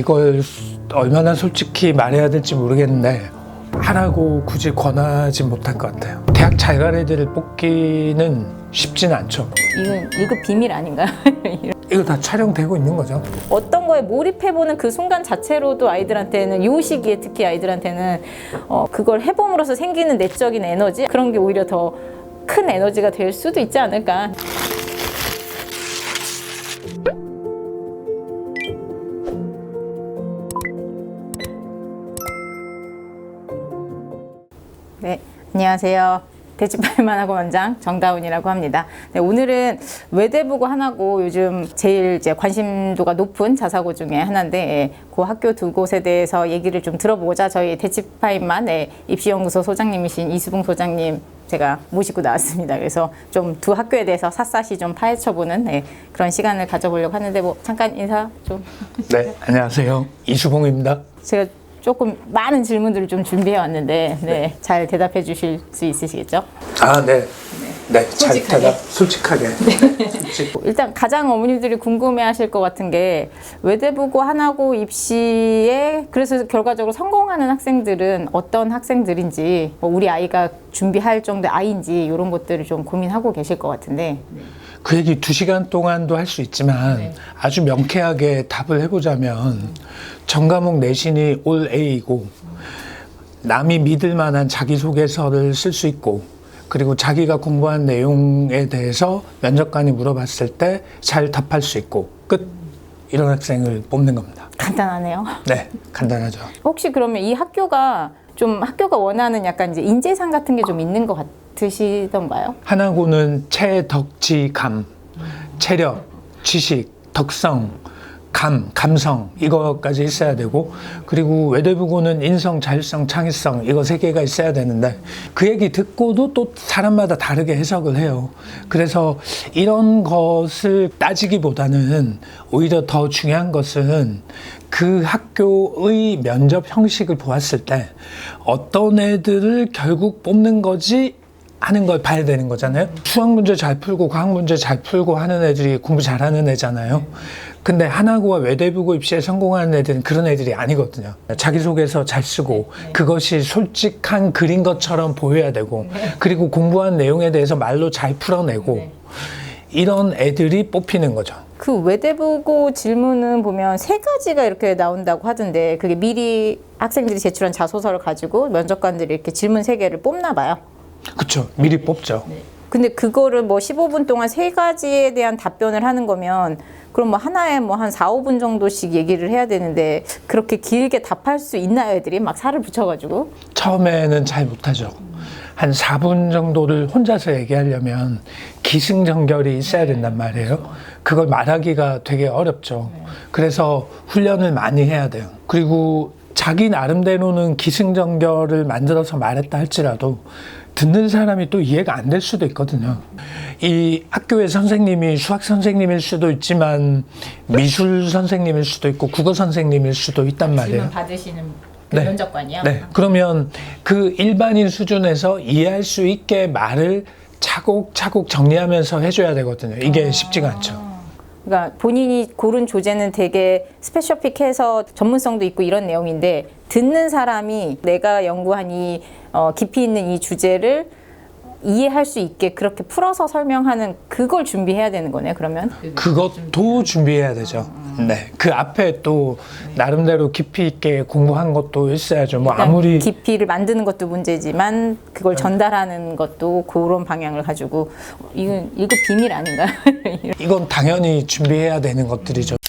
이걸 얼마나 솔직히 말해야 될지 모르겠는데 하라고 굳이 권하지 못할 것 같아요. 대학 잘간 애들을 뽑기는 쉽진 않죠. 이건 1급 비밀 아닌가요? 이거 다 촬영되고 있는 거죠. 어떤 거에 몰입해보는 그 순간 자체로도 아이들한테는 요 시기에 특히 아이들한테는 어, 그걸 해봄으로써 생기는 내적인 에너지 그런 게 오히려 더 큰 에너지가 될 수도 있지 않을까. 안녕하세요. 대치팔만하고 원장 정다운이라고 합니다. 네, 오늘은 외대부고 하나고 요즘 제일 이제 관심도가 높은 자사고 중에 하나인데 예, 그 학교 두 곳에 대해서 얘기를 좀 들어보고자 저희 대치파인만 예, 입시연구소 소장님이신 이수봉 소장님 제가 모시고 나왔습니다. 그래서 좀 두 학교에 대해서 샅샅이 좀 파헤쳐보는 예, 그런 시간을 가져보려고 하는데 뭐 잠깐 인사 좀 네, 안녕하세요. 이수봉입니다. 제가 조금 많은 질문들을 좀 준비해 왔는데 네, 잘 대답해 주실 수 있으시겠죠? 아, 네. 네, 잘 솔직하게. 대답, 솔직하게. 솔직. 일단 가장 어머니들이 궁금해하실 것 같은 게 외대부고 하나고 입시에 그래서 결과적으로 성공하는 학생들은 어떤 학생들인지 뭐 우리 아이가 준비할 정도의 아이인지 이런 것들을 좀 고민하고 계실 것 같은데 그 얘기 두 시간 동안도 할 수 있지만 네. 아주 명쾌하게 답을 해보자면 전 과목 내신이 올 A이고 남이 믿을 만한 자기소개서를 쓸 수 있고 그리고 자기가 공부한 내용에 대해서 면접관이 물어봤을 때 잘 답할 수 있고 끝 이런 학생을 뽑는 겁니다. 간단하네요. 네, 간단하죠. 혹시 그러면 이 학교가 좀 학교가 원하는 약간 이제 인재상 같은 게 좀 있는 것 같으시던가요? 하나고는 체덕지감, 체력, 지식, 덕성, 감, 감성 이거까지 있어야 되고 그리고 외대부고는 인성, 자율성, 창의성 이거 세 개가 있어야 되는데 그 얘기 듣고도 또 사람마다 다르게 해석을 해요. 그래서 이런 것을 따지기보다는 오히려 더 중요한 것은 그 학교의 면접 형식을 보았을 때 어떤 애들을 결국 뽑는 거지 하는 걸 봐야 되는 거잖아요. 수학 문제 잘 풀고 과학 문제 잘 풀고 하는 애들이 공부 잘하는 애잖아요. 근데 하나고와 외대부고 입시에 성공하는 애들은 그런 애들이 아니거든요. 자기소개서 잘 쓰고 그것이 솔직한 글인 것처럼 보여야 되고 그리고 공부한 내용에 대해서 말로 잘 풀어내고 이런 애들이 뽑히는 거죠. 그 외대부고 질문은 보면 세 가지가 이렇게 나온다고 하던데 그게 미리 학생들이 제출한 자소서를 가지고 면접관들이 이렇게 질문 세 개를 뽑나 봐요. 그렇죠. 미리 뽑죠. 근데 그거를 뭐 15분 동안 세 가지에 대한 답변을 하는 거면 그럼 뭐 하나에 뭐 한 4, 5분 정도씩 얘기를 해야 되는데 그렇게 길게 답할 수 있나요, 애들이? 막 살을 붙여가지고. 처음에는 잘 못하죠. 한 4분 정도를 혼자서 얘기하려면 기승전결이 있어야 된단 말이에요. 그걸 말하기가 되게 어렵죠. 그래서 훈련을 많이 해야 돼요. 그리고 자기 나름대로는 기승전결을 만들어서 말했다 할지라도 듣는 사람이 또 이해가 안 될 수도 있거든요. 이 학교의 선생님이 수학 선생님일 수도 있지만 미술 선생님일 수도 있고 국어 선생님일 수도 있단 말이에요. 받으시는 그 네. 면접관이요? 네. 그러면 그 일반인 수준에서 이해할 수 있게 말을 차곡차곡 정리하면서 해줘야 되거든요. 이게 쉽지가 않죠. 그러니까 본인이 고른 조제는 되게 스페셔픽해서 전문성도 있고 이런 내용인데 듣는 사람이 내가 연구한 이 어, 깊이 있는 이 주제를 이해할 수 있게 그렇게 풀어서 설명하는 그걸 준비해야 되는 거네 그러면 그것도 준비해야 되죠. 네. 그 앞에 또 나름대로 깊이 있게 공부한 것도 있어야죠. 뭐 일단 아무리 깊이를 만드는 것도 문제지만 그걸 전달하는 것도 그런 방향을 가지고 이건 일급 비밀 아닌가요? 이건 당연히 준비해야 되는 것들이죠.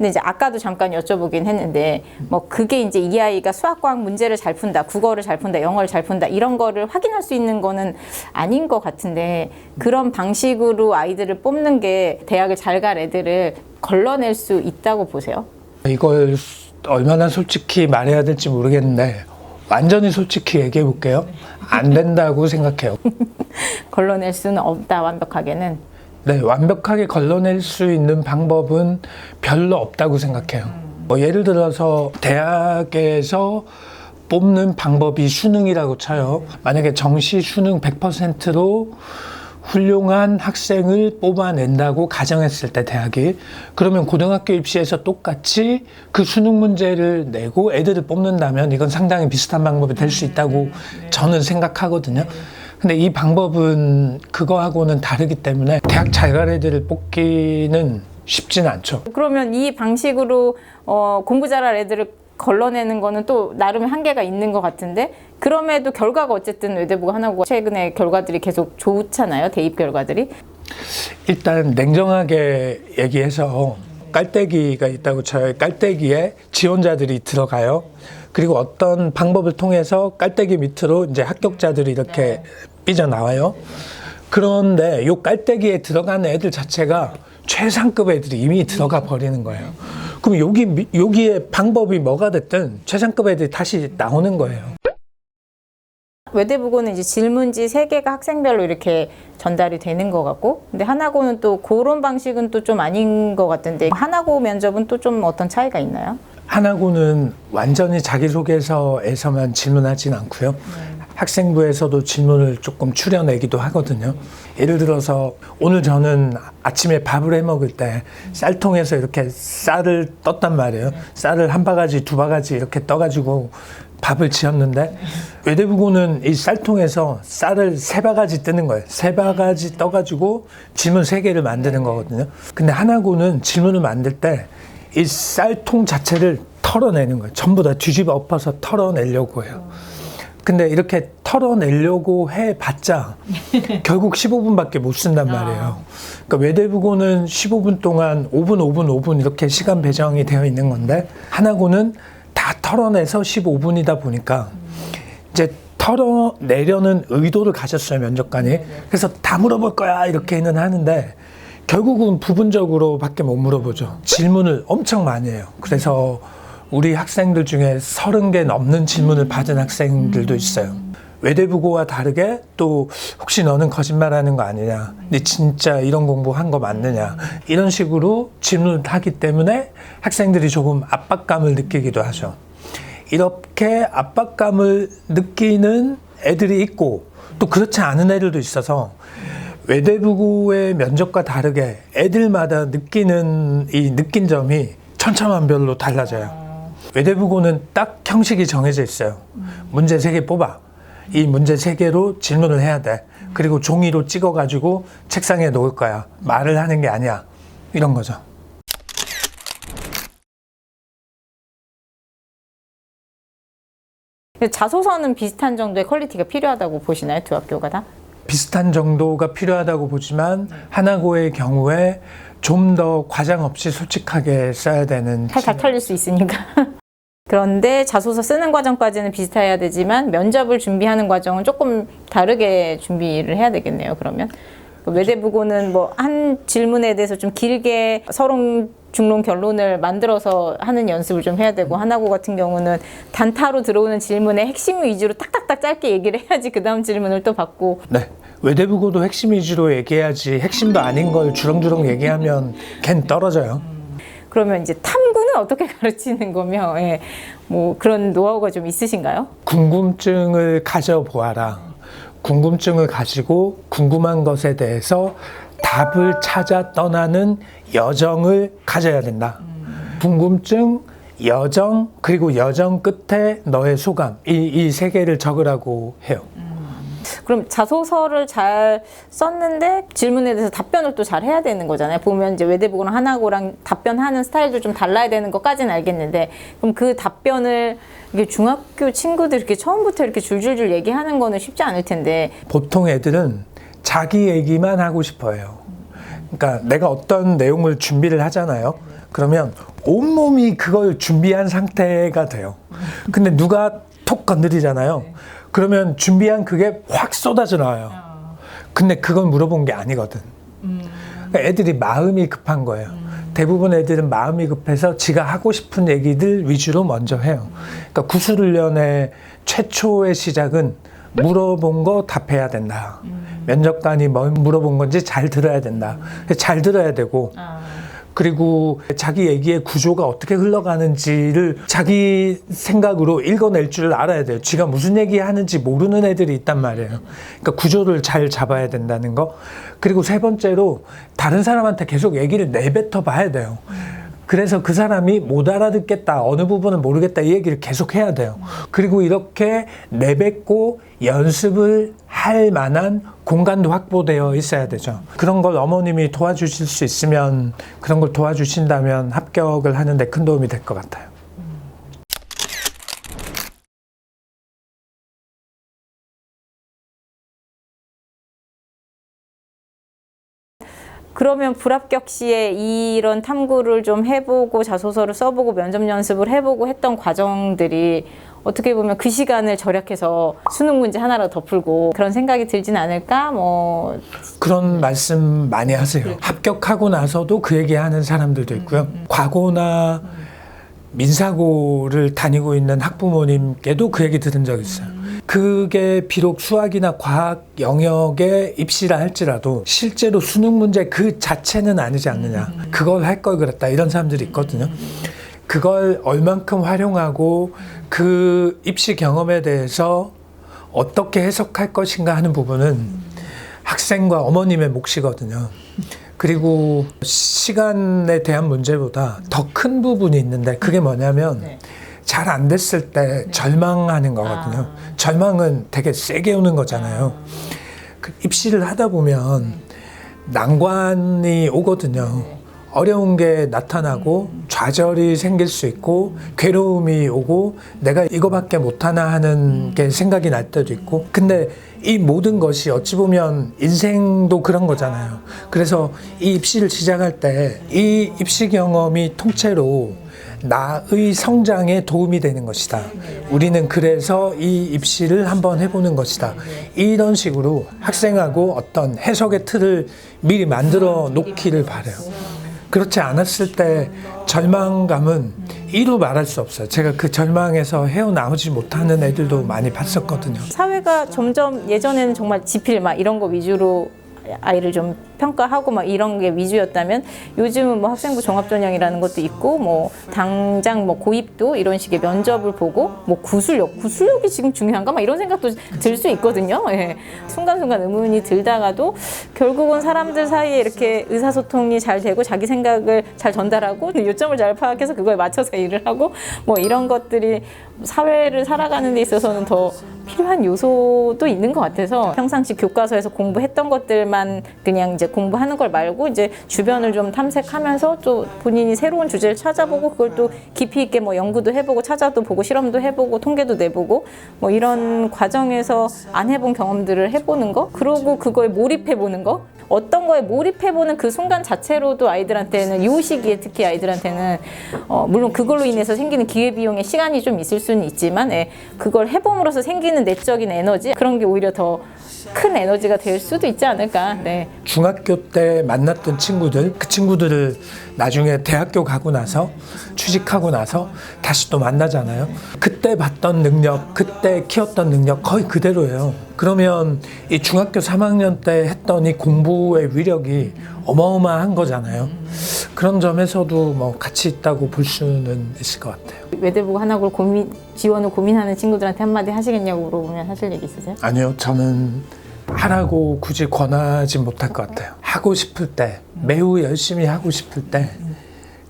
근데 이제 아까도 잠깐 여쭤보긴 했는데 뭐 그게 이제 이 아이가 수학과학 문제를 잘 푼다, 국어를 잘 푼다, 영어를 잘 푼다 이런 거를 확인할 수 있는 거는 아닌 것 같은데 그런 방식으로 아이들을 뽑는 게 대학을 잘 갈 애들을 걸러낼 수 있다고 보세요? 이걸 얼마나 솔직히 말해야 될지 모르겠는데 완전히 솔직히 얘기해 볼게요. 안 된다고 생각해요. 걸러낼 수는 없다 완벽하게는. 네, 완벽하게 걸러낼 수 있는 방법은 별로 없다고 생각해요. 뭐 예를 들어서 대학에서 뽑는 방법이 수능이라고 쳐요. 만약에 정시 수능 100%로 훌륭한 학생을 뽑아낸다고 가정했을 때 대학이 그러면 고등학교 입시에서 똑같이 그 수능 문제를 내고 애들을 뽑는다면 이건 상당히 비슷한 방법이 될 수 있다고 저는 생각하거든요. 근데 이 방법은 그거하고는 다르기 때문에 대학 잘 갈 애들을 뽑기는 쉽지는 않죠. 그러면 이 방식으로 어, 공부 잘할 애들을 걸러내는 거는 또 나름의 한계가 있는 것 같은데 그럼에도 결과가 어쨌든 외대부가 하나고 최근에 결과들이 계속 좋잖아요 대입 결과들이 일단 냉정하게 얘기해서 깔때기가 있다고 쳐요. 깔때기에 지원자들이 들어가요. 그리고 어떤 방법을 통해서 깔때기 밑으로 이제 합격자들이 이렇게 삐져나와요. 그런데 요 깔때기에 들어가는 애들 자체가 최상급 애들이 이미 들어가 버리는 거예요. 그럼 여기 미- 여기에 방법이 뭐가 됐든 최상급 애들이 다시 나오는 거예요. 외대부고는 이제 질문지 세 개가 학생별로 이렇게 전달이 되는 것 같고 근데 하나고는 또 그런 방식은 또 좀 아닌 것 같은데 하나고 면접은 또 좀 어떤 차이가 있나요? 하나고는 완전히 자기소개서에서만 질문하진 않고요. 학생부에서도 질문을 조금 추려내기도 하거든요. 예를 들어서 오늘 저는 아침에 밥을 해 먹을 때 쌀통에서 이렇게 쌀을 떴단 말이에요. 쌀을 한 바가지, 두 바가지 이렇게 떠가지고 밥을 지었는데 외대부고는 이 쌀통에서 쌀을 세 바가지 뜨는 거예요. 세 바가지 떠가지고 질문 세 개를 만드는 거거든요. 근데 하나고는 질문을 만들 때 이 쌀통 자체를 털어내는 거예요. 전부 다 뒤집어 엎어서 털어내려고 해요. 근데 이렇게 털어내려고 해봤자 결국 15분밖에 못 쓴단 말이에요. 그러니까 외대부고는 15분 동안 5분, 5분, 5분 이렇게 시간 배정이 되어 있는 건데 하나고는 다 털어내서 15분이다 보니까 이제 털어내려는 의도를 가졌어요 면접관이. 그래서 다 물어볼 거야 이렇게는 하는데 결국은 부분적으로밖에 못 물어보죠. 질문을 엄청 많이 해요. 그래서 우리 학생들 중에 서른 개 넘는 질문을 받은 학생들도 있어요. 외대부고와 다르게 또 혹시 너는 거짓말하는 거 아니냐? 네 진짜 이런 공부한 거 맞느냐? 이런 식으로 질문을 하기 때문에 학생들이 조금 압박감을 느끼기도 하죠. 이렇게 압박감을 느끼는 애들이 있고 또 그렇지 않은 애들도 있어서 외대부고의 면접과 다르게 애들마다 느끼는 이 느낀 점이 천차만별로 달라져요. 외대부고는 딱 형식이 정해져 있어요. 문제 세 개 뽑아. 이 문제 세 개로 질문을 해야 돼. 그리고 종이로 찍어가지고 책상에 놓을 거야. 말을 하는 게 아니야. 이런 거죠. 자소서는 비슷한 정도의 퀄리티가 필요하다고 보시나요 두 학교가 다? 비슷한 정도가 필요하다고 보지만 하나고의 경우에 좀 더 과장 없이 솔직하게 써야 되는 살살 털릴 수 있으니까. 그런데 자소서 쓰는 과정까지는 비슷해야 되지만 면접을 준비하는 과정은 조금 다르게 준비를 해야 되겠네요. 그러면 그 외대부고는 뭐 한 질문에 대해서 좀 길게 서론, 중론, 결론을 만들어서 하는 연습을 좀 해야 되고 하나고 같은 경우는 단타로 들어오는 질문의 핵심 위주로 딱딱딱 짧게 얘기를 해야지 그 다음 질문을 또 받고 네. 외대부고도 핵심 위주로 얘기해야지 핵심도 아닌 걸 주렁주렁 얘기하면 걘 떨어져요. 그러면 이제 탐구는 어떻게 가르치는 거며 예. 뭐 그런 노하우가 좀 있으신가요? 궁금증을 가져보아라. 궁금증을 가지고 궁금한 것에 대해서 답을 찾아 떠나는 여정을 가져야 된다. 궁금증, 여정, 그리고 여정 끝에 너의 소감. 이, 이 세 개를 적으라고 해요. 그럼 자소서를 잘 썼는데 질문에 대해서 답변을 또 잘 해야 되는 거잖아요. 보면 이제 외대부고랑 하나고랑 답변하는 스타일도 좀 달라야 되는 것까지는 알겠는데 그럼 그 답변을 이게 중학교 친구들 이렇게 처음부터 이렇게 줄줄줄 얘기하는 거는 쉽지 않을 텐데 보통 애들은 자기 얘기만 하고 싶어 해요. 그러니까 내가 어떤 내용을 준비를 하잖아요. 그러면 온몸이 그걸 준비한 상태가 돼요. 근데 누가 톡 건드리잖아요. 그러면 준비한 그게 확 쏟아져 나와요. 근데 그건 물어본 게 아니거든. 그러니까 애들이 마음이 급한 거예요. 대부분 애들은 마음이 급해서 지가 하고 싶은 얘기들 위주로 먼저 해요. 그러니까 구술훈련의 최초의 시작은 물어본 거 답해야 된다. 면접관이 뭐 물어본 건지 잘 들어야 된다. 잘 들어야 되고 그리고 자기 얘기의 구조가 어떻게 흘러가는지를 자기 생각으로 읽어낼 줄 알아야 돼요. 지가 무슨 얘기 하는지 모르는 애들이 있단 말이에요. 그러니까 구조를 잘 잡아야 된다는 거. 그리고 세 번째로 다른 사람한테 계속 얘기를 내뱉어 봐야 돼요. 그래서 그 사람이 못 알아듣겠다, 어느 부분은 모르겠다, 이 얘기를 계속 해야 돼요. 그리고 이렇게 내뱉고 연습을 할 만한 공간도 확보되어 있어야 되죠. 그런 걸 어머님이 도와주실 수 있으면, 그런 걸 도와주신다면 합격을 하는데 큰 도움이 될 것 같아요. 그러면 불합격 시에 이런 탐구를 좀 해보고 자소서를 써보고 면접 연습을 해보고 했던 과정들이 어떻게 보면 그 시간을 절약해서 수능 문제 하나라도 더 풀고 그런 생각이 들진 않을까? 뭐 그런 말씀 많이 하세요. 합격하고 나서도 그 얘기 하는 사람들도 있고요. 과거나 민사고를 다니고 있는 학부모님께도 그 얘기 들은 적 있어요. 그게 비록 수학이나 과학 영역에 입시라 할지라도 실제로 수능 문제 그 자체는 아니지 않느냐. 그걸 할 걸 그랬다. 이런 사람들이 있거든요. 그걸 얼만큼 활용하고 그 입시 경험에 대해서 어떻게 해석할 것인가 하는 부분은 학생과 어머님의 몫이거든요. 그리고 시간에 대한 문제보다 더 큰 부분이 있는데 그게 뭐냐면 네. 잘 안 됐을 때 절망하는 거거든요. 절망은 되게 세게 오는 거잖아요. 그 입시를 하다 보면 난관이 오거든요. 어려운 게 나타나고 좌절이 생길 수 있고 괴로움이 오고 내가 이거밖에 못하나 하는 게 생각이 날 때도 있고. 근데 이 모든 것이 어찌 보면 인생도 그런 거잖아요. 그래서 이 입시를 시작할 때 이 입시 경험이 통째로 나의 성장에 도움이 되는 것이다. 우리는 그래서 이 입시를 한번 해보는 것이다. 이런 식으로 학생하고 어떤 해석의 틀을 미리 만들어 놓기를 바래요. 그렇지 않았을 때 절망감은 이루 말할 수 없어요. 제가 그 절망에서 헤어나오지 못하는 애들도 많이 봤었거든요. 사회가 점점 예전에는 정말 지필 막 이런 거 위주로 아이를 좀 평가하고 막 이런 게 위주였다면 요즘은 뭐 학생부 종합전형이라는 것도 있고 뭐 당장 뭐 고입도 이런 식의 면접을 보고 뭐 구술력 구술력이 지금 중요한가 막 이런 생각도 들 수 있거든요. 예. 순간순간 의문이 들다가도 결국은 사람들 사이에 이렇게 의사소통이 잘 되고 자기 생각을 잘 전달하고 요점을 잘 파악해서 그거에 맞춰서 일을 하고 뭐 이런 것들이 사회를 살아가는 데 있어서는 더 필요한 요소도 있는 것 같아서 평상시 교과서에서 공부했던 것들만 그냥 이제 공부하는 걸 말고 이제 주변을 좀 탐색하면서 또 본인이 새로운 주제를 찾아보고 그걸 또 깊이 있게 뭐 연구도 해보고 찾아도 보고 실험도 해보고 통계도 내보고 뭐 이런 과정에서 안 해본 경험들을 해보는 거? 그러고 그거에 몰입해보는 거? 어떤 거에 몰입해보는 그 순간 자체로도 아이들한테는 요 시기에 특히 아이들한테는 어, 물론 그걸로 인해서 생기는 기회비용의 시간이 좀 있을 수는 있지만 예, 그걸 해봄으로써 생기는 내적인 에너지? 그런 게 오히려 더 큰 에너지가 될 수도 있지 않을까. 네. 중학교 때 만났던 친구들, 그 친구들을 나중에 대학교 가고 나서 취직하고 나서 다시 또 만나잖아요. 그때 봤던 능력, 그때 키웠던 능력 거의 그대로예요. 그러면 이 중학교 3학년 때 했던 이 공부의 위력이 어마어마한 거잖아요. 그런 점에서도 뭐 같이 있다고 볼 수는 있을 것 같아요. 외대부고 한학을 고민 지원을 고민하는 친구들한테 한마디 하시겠냐고 물어보면 하실 얘기 있으세요? 아니요, 저는 하라고 굳이 권하지 못할 것 같아요. 하고 싶을 때, 매우 열심히 하고 싶을 때,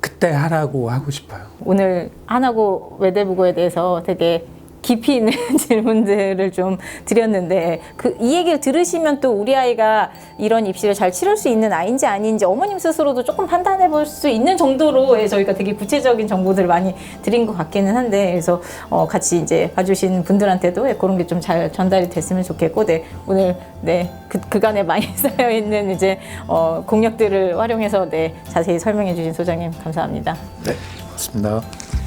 그때 하라고 하고 싶어요. 오늘 한하고 외대부고에 대해서 되게 깊이 있는 질문들을 좀 드렸는데 그 이 얘기를 들으시면 또 우리 아이가 이런 입시를 잘 치를 수 있는 아이인지 아닌지 어머님 스스로도 조금 판단해 볼 수 있는 정도로 예, 저희가 되게 구체적인 정보들을 많이 드린 것 같기는 한데 그래서 어, 같이 이제 봐주신 분들한테도 예, 그런 게 좀 잘 전달이 됐으면 좋겠고 네 오늘 네 그, 그간에 많이 쌓여 있는 이제 어, 공력들을 활용해서 네 자세히 설명해 주신 소장님 감사합니다. 네, 고맙습니다.